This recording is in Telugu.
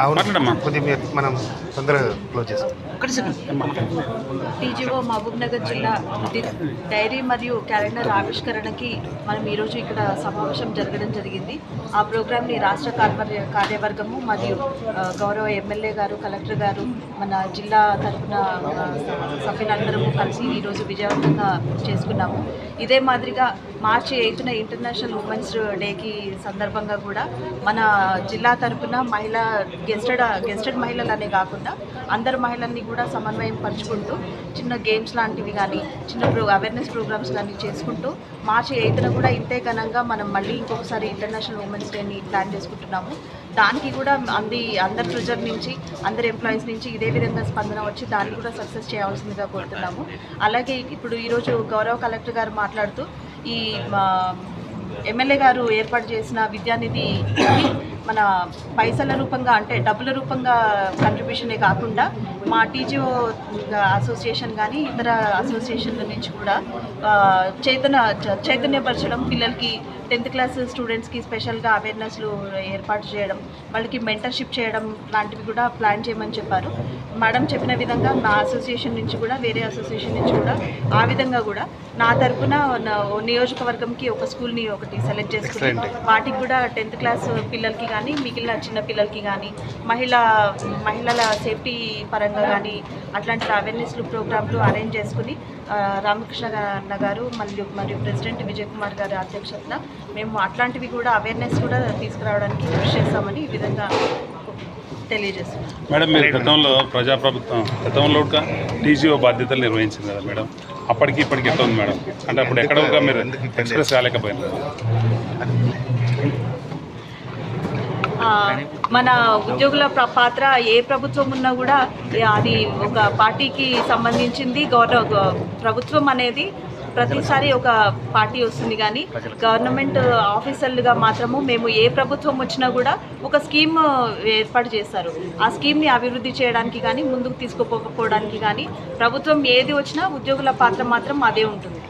అవును. కొద్దిగా మనం తొందరగా క్లోజ్ చేస్తాం. టీజీఓ మహబూబ్నగర్ జిల్లా డి- డైరీ మరియు క్యాలెండర్ ఆవిష్కరణకి మనం ఈరోజు ఇక్కడ సమావేశం జరగడం జరిగింది. ఆ ప్రోగ్రామ్ని రాష్ట్ర కార్య కార్యవర్గము మరియు గౌరవ ఎమ్మెల్యే గారు కలెక్టర్ గారు మన జిల్లా తరఫున సభ్యులందరము కలిసి ఈరోజు విజయవంతంగా చేసుకున్నాము. ఇదే మాదిరిగా మార్చి ఎయిత్న ఇంటర్నేషనల్ ఉమెన్స్ డేకి సందర్భంగా కూడా మన జిల్లా తరపున మహిళా గెస్టెడ్ గెస్టెడ్ మహిళలనే కాకుండా అందరు మహిళల్ని కూడా సమన్వయం పరుచుకుంటూ చిన్న గేమ్స్ లాంటివి కానీ చిన్న ప్రో అవేర్నెస్ ప్రోగ్రామ్స్ కానీ చేసుకుంటూ మార్చి ఎయిత్న కూడా ఇంతే ఘనంగా మనం మళ్ళీ ఇంకొకసారి ఇంటర్నేషనల్ ఉమెన్స్ డేని ప్లాన్ చేసుకుంటున్నాము. దానికి కూడా అంది అందరి ట్రెజర్ నుంచి అందరి ఎంప్లాయీస్ నుంచి ఇదే విధంగా స్పందన వచ్చి దాన్ని కూడా సక్సెస్ చేయాల్సిందిగా కోరుతున్నాము. అలాగే ఇప్పుడు ఈరోజు గౌరవ కలెక్టర్ గారు మాట్లాడుతూ ఈ మా ఎమ్మెల్యే గారు ఏర్పాటు చేసిన విద్యానిధి మన పైసల రూపంగా అంటే డబ్బుల రూపంగా కంట్రిబ్యూషనే కాకుండా మా టీజీఓ అసోసియేషన్ కానీ ఇతర అసోసియేషన్ల నుంచి కూడా చైతన్య చైతన్యపరచడం పిల్లలకి టెన్త్ క్లాస్ స్టూడెంట్స్కి స్పెషల్గా అవేర్నెస్లు ఏర్పాటు చేయడం వాళ్ళకి మెంటర్షిప్ చేయడం లాంటివి కూడా ప్లాన్ చేయమని చెప్పారు మేడం చెప్పిన విధంగా నా అసోసియేషన్ నుంచి కూడా వేరే అసోసియేషన్ నుంచి కూడా ఆ విధంగా కూడా నా తరపున నియోజకవర్గంకి ఒక స్కూల్ని ఒకటి సెలెక్ట్ చేసుకుని. వాటికి కూడా టెన్త్ క్లాస్ పిల్లలకి కానీ మిగిలిన చిన్న పిల్లలకి కానీ మహిళా మహిళల సేఫ్టీ పరంగా కానీ అట్లాంటి అవేర్నెస్ ప్రోగ్రాంలు అరేంజ్ చేసుకుని రామకృష్ణ అన్న గారు మరియు మరియు ప్రెసిడెంట్ విజయ్ కుమార్ గారి అధ్యక్షతన మేము అట్లాంటివి కూడా అవేర్నెస్ కూడా తీసుకురావడానికి కృషి చేస్తామని ఈ విధంగా తెలియజేస్తున్నాం. మేడం మీరు గతంలో ప్రజాప్రభుత్వం గతంలో కూడా టీజీఓ బాధ్యతలు నిర్వహించింది కదా మేడం. అప్పటికి ఇప్పటికి ఎట్లా ఉంది మేడం? అంటే అప్పుడు ఎక్కడ ఒక మీరు ఎక్స్ప్రెస్ కాలేకపోయినారు ఆ, మన ఉద్యోగుల పాత్ర ఏ ప్రభుత్వం ఉన్నా కూడా అది ఒక పార్టీకి సంబంధించింది గౌరవ గ- ప్రభుత్వం అనేది ప్రతిసారి ఒక పార్టీ వస్తుంది కానీ గవర్నమెంట్ ఆఫీసర్లుగా మాత్రము మేము ఏ ప్రభుత్వం వచ్చినా కూడా ఒక స్కీమ్ ఏర్పాటు చేస్తారు. ఆ స్కీమ్ని అభివృద్ధి చేయడానికి కానీ ముందుకు తీసుకుపోకపోవడానికి కానీ ప్రభుత్వం ఏది వచ్చినా ఉద్యోగుల పాత్ర మాత్రం అదే ఉంటుంది.